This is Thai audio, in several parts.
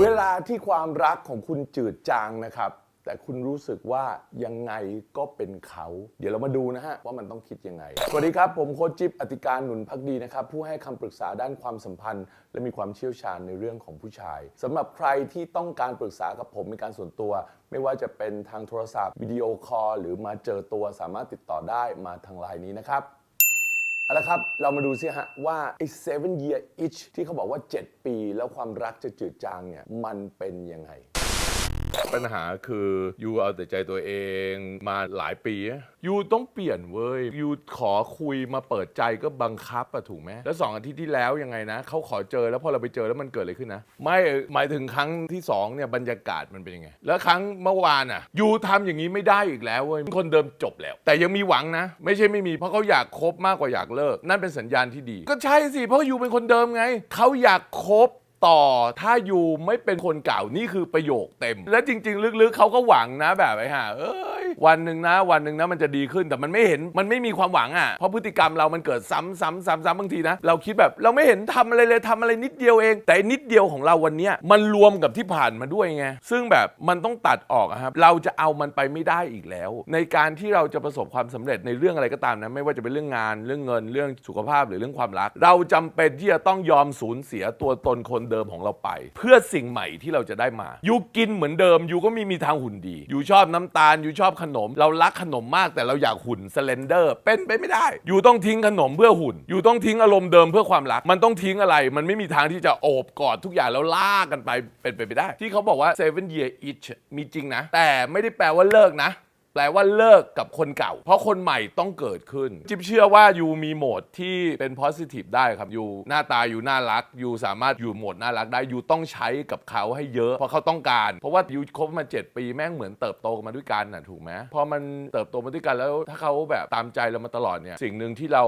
เวลาที่ความรักของคุณจืดจางนะครับ แต่คุณรู้สึกว่ายังไงก็เป็นเขา เดี๋ยวเรามาดูนะฮะ ว่ามันต้องคิดยังไง สวัสดีครับ ผมโคชจิ๊บอติการหนุนพักดีนะครับ ผู้ให้คำปรึกษาด้านความสัมพันธ์ และมีความเชี่ยวชาญในเรื่องของผู้ชายสำหรับใครที่ต้องการปรึกษากับผมเป็นการส่วนตัว ไม่ว่าจะเป็นทางโทรศัพท์วิดีโอคอลหรือมาเจอตัวสามารถติดต่อได้มาทางไลน์นี้นะครับ เอาละครับ เรามาดูสิฮะ ว่าไอ้ seven year itch ที่เขาบอกว่า 7 ปี แล้วความรักจะจืดจางเนี่ย มันเป็นยังไง ปัญหาคือยูเอาแต่ใจตัวเองมาหลายปียูต้องเปลี่ยนเว้ยยูขอคุยมาเปิดใจก็บังคับอะถูกไหมแล้วสองอาทิตย์ที่แล้วยังไงนะเขาขอเจอแล้วพอเราไปเจอแล้วมันเกิดอะไรขึ้นนะ ไม่หมายถึงครั้งที่สองเนี่ยบรรยากาศมันเป็นยังไง แล้วครั้งเมื่อวานอะยูทำอย่างนี้ไม่ได้อีกแล้วเว้ยคนเดิมจบแล้ว แต่ยังมีหวังนะ ไม่ใช่ไม่มีเพราะเขาอยากคบมากกว่าอยากเลิก นั่นเป็นสัญญาณที่ดี ก็ใช่สิเพราะยูเป็นคนเดิมไงเขาอยากคบ ต่อถ้าอยู่ไม่เป็นคนเก่านี่คือประโยคเต็ม และจริง ๆ ลึกๆเขาก็หวังนะแบบไอ้ห่าเอ้ย วันหนึ่งนะ วันหนึ่งนะมันจะดีขึ้นแต่มันไม่เห็นมันไม่มีความหวังอะเพราะพฤติกรรมเรามันเกิดซ้ำซ้ำซ้ำซ้ำบางทีนะ เราคิดแบบเราไม่เห็นทำอะไรเลยทำอะไรนิดเดียวเอง แต่นิดเดียวของเราวันเนี้ยมันรวมกับที่ผ่านมาด้วยไงซึ่งแบบมันต้องตัดออกครับเราจะเอามันไปไม่ได้อีกแล้ว ในการที่เราจะประสบความสำเร็จในเรื่องอะไรก็ตามนะไม่ว่าจะเป็นเรื่องงานเรื่องเงินเรื่องสุขภาพหรือเรื่องความรัก เราจำเป็นที่จะต้องยอมสูญเสียตัวตนคนเดิมของเราไป เพื่อสิ่งใหม่ที่เราจะได้มา อยู่กินเหมือนเดิมอยู่ก็ม่มีทางหุ่นดี อยู่ชอบน้ำตาลยูชอบขนม เรารักขนมมากแต่เราอยากหุ่นสเลนเดอร์ เป็นไปไม่ได้ อยู่ต้องทิ้งขนมเพื่อหุ่น อยู่ต้องทิ้งอารมณ์เดิมเพื่อความรัก มันต้องทิ้งอะไร มันไม่มีทางที่จะโอบกอดทุกอย่างแล้วลากกันไปเป็นไปไม่ได้ ที่เขาบอกว่า seven year itch มีจริงนะ แต่ไม่ได้แปลว่าเลิกนะ แปลว่าเลิกกับคนเก่า เพราะคนใหม่ต้องเกิดขึ้น จิ๊บเชื่อว่ายูมีโหมดที่เป็น positive ได้ครับยูหน้าตายูน่ารักยูสามารถอยู่โหมดน่ารักได้ยูต้องใช้กับเขาให้เยอะ เพราะเขาต้องการ เพราะว่ายูคบมา 7 ปีแม่งเหมือนเติบโตมาด้วยกันน่ะถูกไหมพอมันเติบโตมาด้วยกันแล้วถ้าเขาแบบตามใจเรามาตลอดเนี่ยสิ่งหนึ่งที่เรา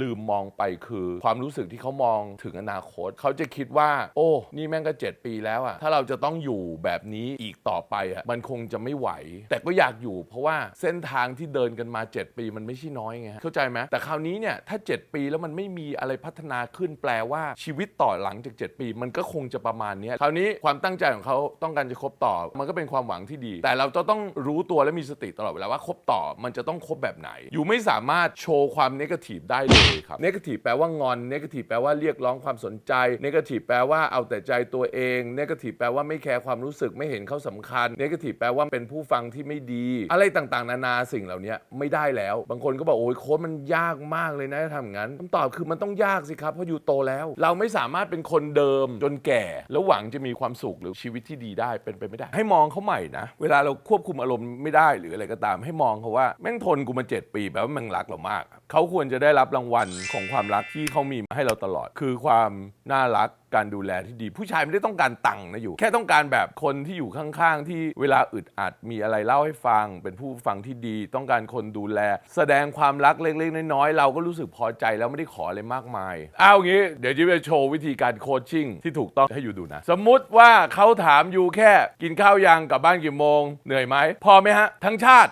ลืมมองไปคือ ความรู้สึกที่เขามองถึงอนาคต เขาจะคิดว่า โอ้ นี่แม่งก็ 7 ปีแล้วอะถ้าเราจะต้องอยู่แบบนี้อีกต่อไปอะมันคงจะไม่ไหว แต่ก็อยากอยู่เพราะว่าเส้นทางที่เดินกันมา 7 ปีมันไม่ใช่น้อยไงฮะเข้าใจไหมแต่คราวนี้เนี่ยถ้า 7 ปีแล้วมันไม่มีอะไรพัฒนาขึ้นแปลว่าชีวิตต่อหลังจาก 7 ปี มันก็คงจะประมาณนี้คราวนี้ความตั้งใจของเขาต้องการจะคบต่อ มันก็เป็นความหวังที่ดี แต่เราจะต้องรู้ตัวและมีสติตลอดเวลาว่าคบต่อมันจะต้องคบแบบไหน อยู่ไม่สามารถโชว์ความเนกาทีฟได้เลยครับเนกาทีฟแปลว่างอนเนกาทีฟแปลว่าเรียกร้องความสนใจเนกาทีฟแปลว่าเอาแต่ใจตัวเองเนกาทีฟแปลว่าไม่แคร์ความรู้สึกไม่เห็นเขาสำคัญเนกาทีฟแปลว่าเป็นผู้ฟังที่ไม่ดี อะไรต่ต่างๆ นานาสิ่งเหล่านี้ไม่ได้แล้ว บางคนก็บอกโอ้ยโค้ดมันยากมากเลยนะทำอย่างนั้นคำตอบคือมันต้องยากสิครับเพราะอยู่โตแล้ว เราไม่สามารถเป็นคนเดิมจนแก่ แล้วหวังจะมีความสุขหรือชีวิตที่ดีได้เป็นไปไม่ได้ ให้มองเขาใหม่นะ เวลาเราควบคุมอารมณ์ไม่ได้หรืออะไรก็ตาม ให้มองเขาว่าแม่งทนกูมา 7 ปีแปลว่าแมันรักเรามากเขาควรจะได้รับรางวัลของความรักที่เขามีให้เราตลอด คือความน่ารักการดูแลที่ดี ผู้ชายไม่ได้ต้องการตังค์นะอยู่ แค่ต้องการแบบคนที่อยู่ข้างๆ ที่เวลาอึดอัดมีอะไรเล่าให้ฟังเป็นผู้ฟังที่ดี ต้องการคนดูแล แสดงความรักเล็กๆ น้อยๆ เราก็รู้สึกพอใจแล้วไม่ได้ขออะไรมากมาย เอางี้ เดี๋ยวจะไปโชว์วิธีการโคชชิ่งที่ถูกต้องให้อยู่ดูนะ สมมุติว่าเขาถามอยู่แค่กินข้าวยังกลับบ้านกี่โมง เหนื่อยไหมพอไหมฮะ ทั้งชาติ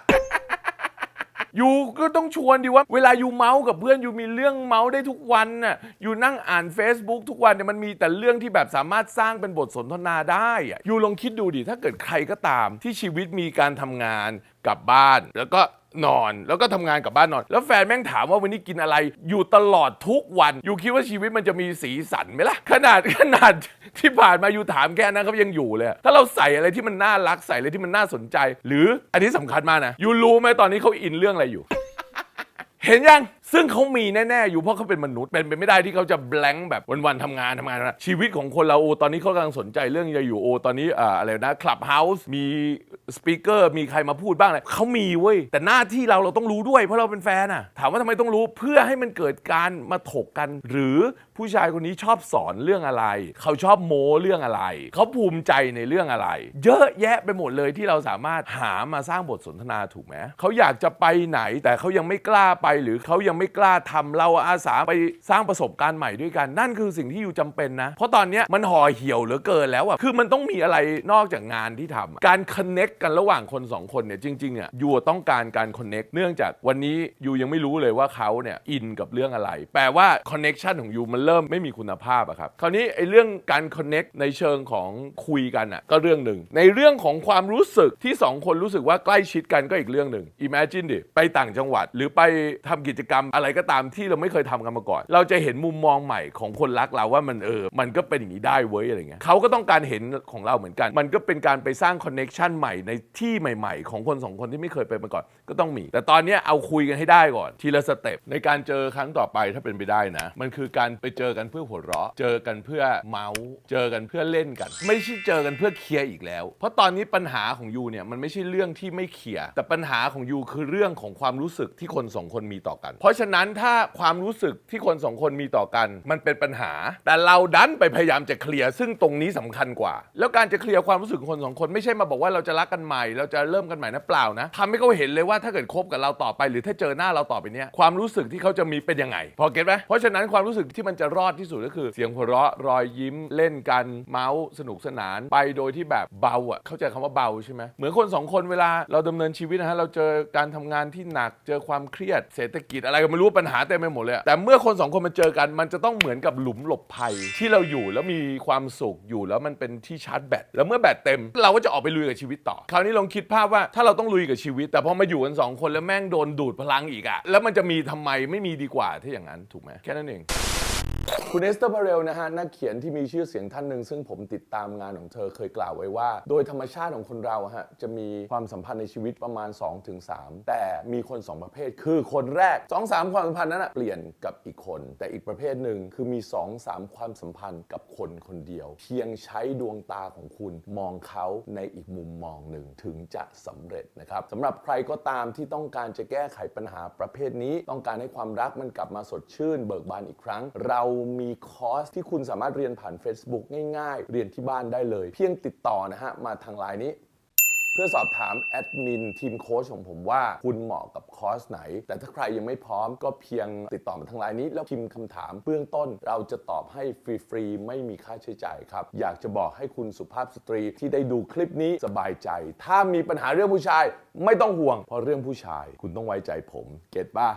ยูก็ต้องชวนดิว่า เวลายูเมาส์กับเพื่อนยูมีเรื่องเมาส์ได้ทุกวันน่ะยูนั่งอ่าน Facebook ทุกวันเนี่ยมันมีแต่เรื่องที่แบบสามารถสร้างเป็นบทสนทนาได้อะยูลองคิดดูดิถ้าเกิดใครก็ตามที่ชีวิตมีการทำงานกลับบ้าน แล้วก็ นอน แล้วก็ทำงานกลับบ้านนอน แล้วแฟนแม่งถามว่าวันนี้กินอะไร อยู่ตลอดทุกวันยูคิดว่าชีวิตมันจะมีสีสันไหมล่ะ ขนาดขนาดที่ผ่านมายูถามแค่นั้นเขายังอยู่เลย ถ้าเราใส่อะไรที่มันน่ารักใส่อะไรที่มันน่าสนใจ หรืออันนี้สำคัญมากนะยูรู้ไหมตอนนี้เขาอินเรื่องอะไรอยู่ เห็นยัง ซึ่งเขามีแน่ๆอยู่เพราะเขาเป็นมนุษย์เป็นไปไม่ได้ที่เขาจะแบงค์แบบวันๆทำงานทำงานนะชีวิตของคนเราโอตอนนี้เขากำลังสนใจเรื่องจะอยู่โอตอนนี้อ่าอะไรนะคลับเฮาส์มีสปีกเกอร์มีใครมาพูดบ้างเลยเขามีเว้ยแต่หน้าที่เราเราต้องรู้ด้วยเพราะเราเป็นแฟนอะถามว่าทำไมต้องรู้เพื่อให้มันเกิดการมาถกกัน หรือ ผู้ชายคนนี้ชอบสอนเรื่องอะไร เขาชอบโม้เรื่องอะไร เขาภูมิใจในเรื่องอะไร เยอะแยะไปหมดเลยที่เราสามารถหามาสร้างบทสนทนาถูกไหมเขาอยากจะไปไหนแต่เขายังไม่กล้าไป หรือเขายังไม่กล้าทำเราอาสาไปสร้างประสบการณ์ใหม่ด้วยกัน นั่นคือสิ่งที่อยู่จำเป็นนะ เพราะตอนนี้มันห่อเหี่ยวเหลือเกินแล้วอะคือมันต้องมีอะไรนอกจากงานที่ทำการคอนเน็กกันระหว่างคนสองคนเนี่ยจริงๆเนี่ยยูต้องการการคอนเน็กเนื่องจากวันนี้ยูยังไม่รู้เลยว่าเขาเนี่ยอินกับเรื่องอะไร แปลว่าคอนเน็กชันของยูมันเริ่มไม่มีคุณภาพอะครับ คราวนี้ไอ้เรื่องการคอนเน็กในเชิงของคุยกันอะก็เรื่องหนึ่ง ในเรื่องของความรู้สึกที่สองคนรู้สึกว่าใกล้ชิดกันก็อีกเรื่องหนึ่ง Imagine ดิ ไปต่างจังหวัด หรือไปทำกิจกรรมอะไรก็ตามที่เราไม่เคยทำกันมาก่อน เราจะเห็นมุมมองใหม่ของคนรักเราว่ามันเออ มันก็เป็นอย่างนี้ได้เว้ยอะไรเงี้ยเขาก็ต้องการเห็นของเราเหมือนกัน มันก็เป็นการไปสร้างคอนเน็กชันใหม่ในที่ใหม่ ๆ ของคนสองคนที่ไม่เคยไปมาก่อนก็ต้องมี แต่ตอนนี้เอาคุยกันให้ได้ก่อน ทีละสเต็ปในการเจอครั้งต่อไปถ้าเป็นไปได้นะ มันคือการไปเจอกันเพื่อหัวเราะ เจอกันเพื่อเมาส์เจอกันเพื่อเล่นกัน ไม่ใช่เจอกันเพื่อเคลียร์อีกแล้ว เพราะตอนนี้ปัญหาของยูเนี่ยมันไม่ใช่เรื่องที่ไม่เคลียร์แต่ปัญหาของยูคือเรื่องของความรู้สึกที่คนสองคนมีต่อกัน เพราะฉะนั้นถ้าความรู้สึกที่คนสองคนมีต่อกัน มันเป็นปัญหา แต่เราดันไปพยายามจะเคลียร์ซึ่งตรงนี้สำคัญกว่า แล้วการจะเคลียร์ความรู้สึกของคนสองคนไม่ใช่มาบอกว่าเราจะรักกันใหม่ เราจะเริ่มกันใหม่นะเปล่านะทำให้เขาเห็นเลยว่าถ้าเกิดคบกับเราต่อไป หรือถ้าเจอหน้าเราต่อไปเนี่ยความรู้สึกที่เขาจะมีเป็นยังไง พอเก็ตไหมเพราะฉะนั้นความรู้สึกที่มันจะรอดที่สุดก็คือเสียงหัวเราะรอยยิ้มเล่นกันเมาส์สนุกสนานไปโดยที่แบบเบาอะเข้าใจคำว่าเบาใช่ไหมเหมือนคนสองคนเวลาเราดำเนินชีวิตนะฮะเราเจอการทำงานที่หนักเจอความเครียดเศรษฐกิจอะไรก็ไม่รู้ปัญหาเต็มไปหมดเลยแต่เมื่อคนสองคนมาเจอกันมันจะต้องเหมือนกับหลุมหลบภัย ที่เราอยู่แล้วมีความสุขอยู่แล้วมันเป็นที่ชาร์จแบตแล้วเมื่อแบตเต็ม เราก็จะออกไปลุยกับชีวิตต่อ คราวนี้ลองคิดภาพว่าถ้าเราต้องลุยกับชีวิต แต่พอมาอยู่กันสองคนแล้วแม่งโดนดูดพลังอีกอะแล้วมันจะมีทำไมไม่มีดีกว่าถ้าอย่างนั้นถูกไหมแค่นั้นเอง คุณเอสเตอร์พาเรลนะฮะนักเขียนที่มีชื่อเสียงท่านหนึ่งซึ่งผมติดตามงานของเธอเคยกล่าวไว้ว่า โดยธรรมชาติของคนเราฮะจะมีความสัมพันธ์ในชีวิตประมาณ 2-3 แต่มีคน 2 ประเภท คือคนแรก 2-3 ความสัมพันธ์นั้นนะเปลี่ยนกับอีกคน แต่อีกประเภทหนึ่งคือมี 2-3 ความสัมพันธ์กับคนคนเดียว เพียงใช้ดวงตาของคุณมองเขาในอีกมุมมองหนึ่งถึงจะสำเร็จนะครับสำหรับใครก็ตามที่ต้องการจะแก้ไขปัญหาประเภทนี้ ต้องการให้ความรักมันกลับมาสดชื่น เบิกบานอีกครั้ง เรามีคอร์สที่คุณสามารถเรียนผ่าน Facebook ง่ายๆ เรียนที่บ้านได้เลย เพียงติดต่อนะฮะ มาทางไลน์นี้เพื่อสอบถามแอดมินทีมโค้ชของผมว่า คุณเหมาะกับคอร์สไหน แต่ถ้าใครยังไม่พร้อมก็เพียงติดต่อมาทางไลน์นี้ แล้วพิมพ์คำถามเบื้องต้น เราจะตอบให้ฟรีๆ ไม่มีค่าใช้จ่ายครับ อยากจะบอกให้คุณสุภาพสตรีที่ได้ดูคลิปนี้สบายใจ ถ้ามีปัญหาเรื่องผู้ชาย ไม่ต้องห่วง เพราะเรื่องผู้ชาย คุณต้องไว้ใจผม เก็ตป่ะ